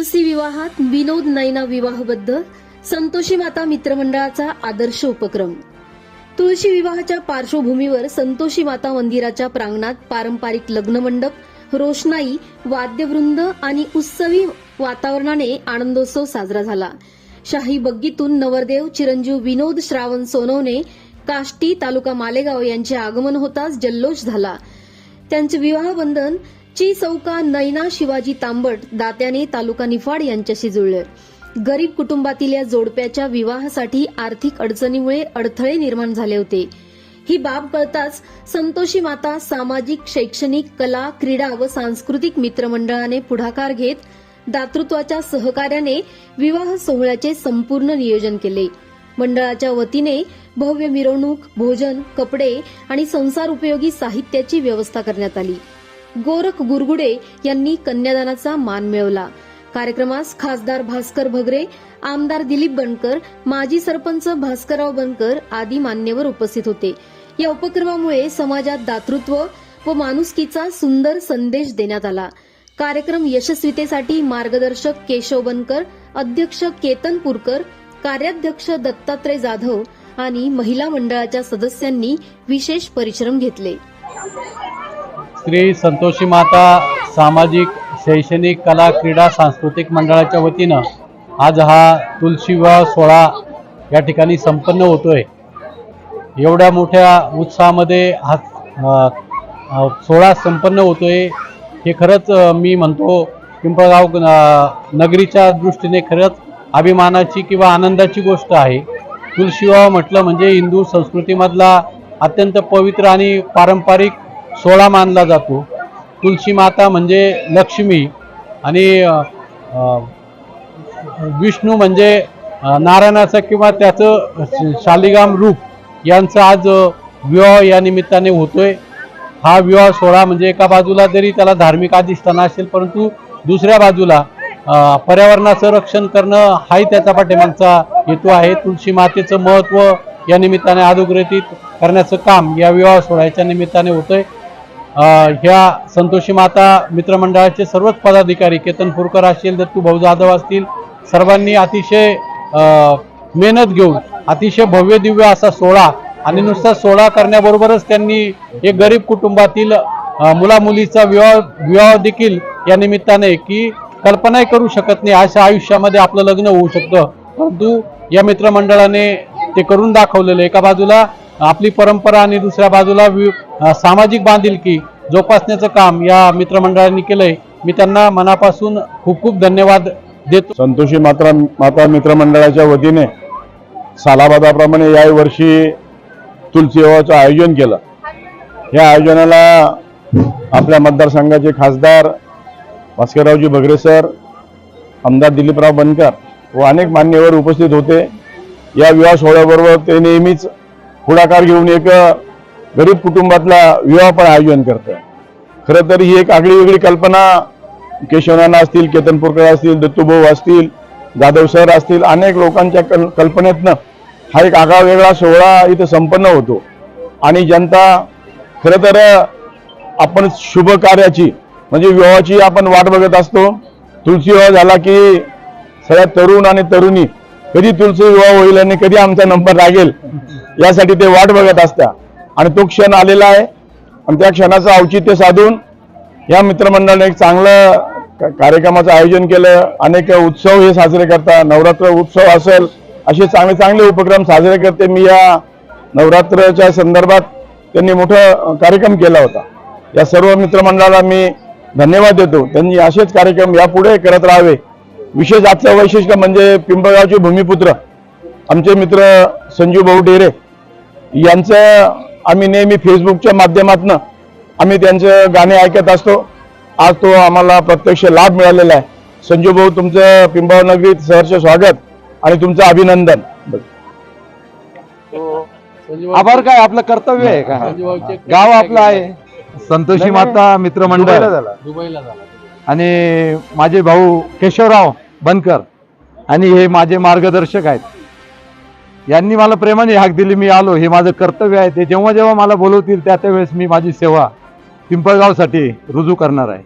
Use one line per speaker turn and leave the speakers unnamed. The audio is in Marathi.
तुलसी विवाहात विनोद नैना विवाहबद्ध संतोषी माता मित्रमंडळाचा आदर्श उपक्रम. तुळशी विवाहाच्या पार्श्वभूमीवर संतोषी माता मंदिराच्या प्रांगणात पारंपरिक लग्न मंडप रोषणाई वाद्यवृंद आणि उत्सवी वातावरणाने आनंदोत्सव साजरा झाला. शाही बग्गीतून नवरदेव चिरंजीव विनोद श्रावण सोनवणे काष्टी तालुका मालेगाव यांचे आगमन होताच जल्लोष झाला. त्यांचे विवाह बंधन ची चौका नैना शिवाजी तांबट दात्याने तालुका निफाड यांच्याशी जुळले. गरीब कुटुंबातील या जोडप्याच्या विवाहासाठी आर्थिक अडचणीमुळे अडथळे निर्माण झाले होते. ही बाब कळताच संतोषी माता सामाजिक शैक्षणिक कला क्रीडा व सांस्कृतिक मित्रमंडळाने पुढाकार घेत दातृत्वाच्या सहकार्याने विवाह सोहळ्याचे संपूर्ण नियोजन केले. मंडळाच्या वतीने भव्य मिरवणूक भोजन कपडे आणि संसार उपयोगी साहित्याची व्यवस्था करण्यात आली. गोरख गुरगुडे यांनी कन्यादानाचा मान मिळवला. कार्यक्रमास खासदार भास्कर भगरे आमदार दिलीप बनकर माजी सरपंच भास्करराव बनकर आदी मान्यवर उपस्थित होते. या उपक्रमामुळे समाजात दातृत्व व माणुसकीचा सुंदर संदेश देण्यात आला. कार्यक्रम यशस्वीतेसाठी मार्गदर्शक केशव बनकर अध्यक्ष केतन पुरकर कार्याध्यक्ष दत्तात्रय जाधव आणि महिला मंडळाच्या सदस्यांनी विशेष परिश्रम घेतले.
श्री संतोषी माता सामाजिक शैक्षणिक कला क्रीडा सांस्कृतिक मंडळाच्या वतीनं आज हा तुलसी विवाह सोहळा या ठिकाणी संपन्न होतोय. एवढ्या मोठ्या उत्साहामध्ये हा सोहळा संपन्न होतोय. हे खरंच मी म्हणतो पिंपळगाव नगरीच्या दृष्टीने खरंच अभिमानाची किंवा आनंदाची गोष्ट आहे. तुलसी विवाह म्हटलं म्हणजे हिंदू संस्कृतीमधला अत्यंत पवित्र आणि पारंपरिक सोळा मानला जातो. तुलसी माता म्हणजे लक्ष्मी आणि विष्णू म्हणजे नारायणाचं किंवा त्याचं शालिगाम रूप यांचा आज विवाह या निमित्ताने होतोय. हा विवाह सोहळा म्हणजे एका बाजूला जरी त्याला धार्मिक अधिष्ठान असेल परंतु दुसऱ्या बाजूला पर्यावरणाचं रक्षण करणं हाही त्याचा पाठिंबाचा हेतू आहे. तुलसी मातेचं महत्त्व या निमित्ताने अधोग्रथित करण्याचं काम या विवाह सोहळ्याच्या निमित्ताने होतंय. ह्या संतोषी माता मित्रमंडळाचे सर्वच पदाधिकारी केतन फुरकर असतील दत्तू भाऊ जाधव असतील सर्वांनी अतिशय मेहनत घेऊन अतिशय भव्य दिव्य असा सोहळा आणि नुसता सोहळा करण्याबरोबरच त्यांनी एक गरीब कुटुंबातील मुलामुलीचा विवाह विवाह देखील या निमित्ताने की कल्पनाही करू शकत नाही अशा आयुष्यामध्ये आपलं लग्न होऊ शकतं परंतु या मित्रमंडळाने ते करून दाखवलेलं आहे. एका बाजूला आपली परंपरा आणि दुसऱ्या बाजूला वि- सामाजिक बांधिलकी जोपासण्याचं काम या मित्रमंडळांनी केलंय. मी त्यांना मनापासून खूप खूप धन्यवाद देतो.
संतोषी मात्रा माता मित्रमंडळाच्या वतीने सालाबादाप्रमाणे याही वर्षी तुलसी विवाहाचं आयोजन केलं. या आयोजनाला आपल्या मतदारसंघाचे खासदार भास्कररावजी भगरे सर आमदार दिलीपराव बनकर व अनेक मान्यवर उपस्थित होते. या विवाह सोहळ्याबरोबर ते नेहमीच पुढाकार घेऊन एक गरीब कुटुंबातला विवाह पण आयोजन करतं. खरं तर ही एक आगळी वेगळी कल्पना केशवनाना असतील केतनपूरकर असतील दत्तूभाऊ असतील जाधव सर असतील अनेक लोकांच्या कल कल्पनेतनं हा एक आगळा वेगळा सोहळा इथं संपन्न होतो. आणि जनता खरं तर आपण शुभ कार्याची म्हणजे विवाहाची आपण वाट बघत असतो. तुळशी विवाह झाला की सगळ्या तरुण आणि तरुणी कधी तुळशी विवाह होईल आणि कधी आमचा नंबर लागेल यासाठी ते वाट बघत असतात. आणि तो क्षण आलेला आहे. आणि त्या क्षणाचं औचित्य साधून या मित्रमंडळाने एक चांगलं कार्यक्रमाचं आयोजन केलं. अनेक उत्सव हे साजरे करतात नवरात्र उत्सव असेल असे चांगले चांगले उपक्रम साजरे करते. मी या नवरात्रच्या संदर्भात त्यांनी मोठा कार्यक्रम केला होता. या सर्व मित्रमंडळाला मी धन्यवाद देतो. त्यांनी असेच कार्यक्रम यापुढे करत राहावे. विशेष आजचं वैशिष्ट्य म्हणजे पिंपळगावचे भूमिपुत्र आमचे मित्र संजू भाऊ डेरे यांचं आम्ही नेहमी फेसबुकच्या माध्यमातून आम्ही त्यांचं गाणे ऐकत असतो. आज तो आम्हाला प्रत्यक्ष लाभ मिळालेला आहे. संजू भाऊ तुमचं पिंपळ नगरीत सहर्ष स्वागत आणि तुमचं अभिनंदन.
आभार काय? आपलं कर्तव्य आहे का? गाव आपलं आहे. संतोषी माता मित्रमंडळ.
दुबईला
आणि माझे भाऊ केशवराव बनकर आणि हे माझे मार्गदर्शक आहेत. यांनी मला प्रेमाने हाक दिली मी आलो. हे माझं कर्तव्य आहे. ते जेव्हा जेव्हा मला बोलवतील त्या त्यावेळेस मी माझी सेवा पिंपळगावसाठी रुजू करणार आहे.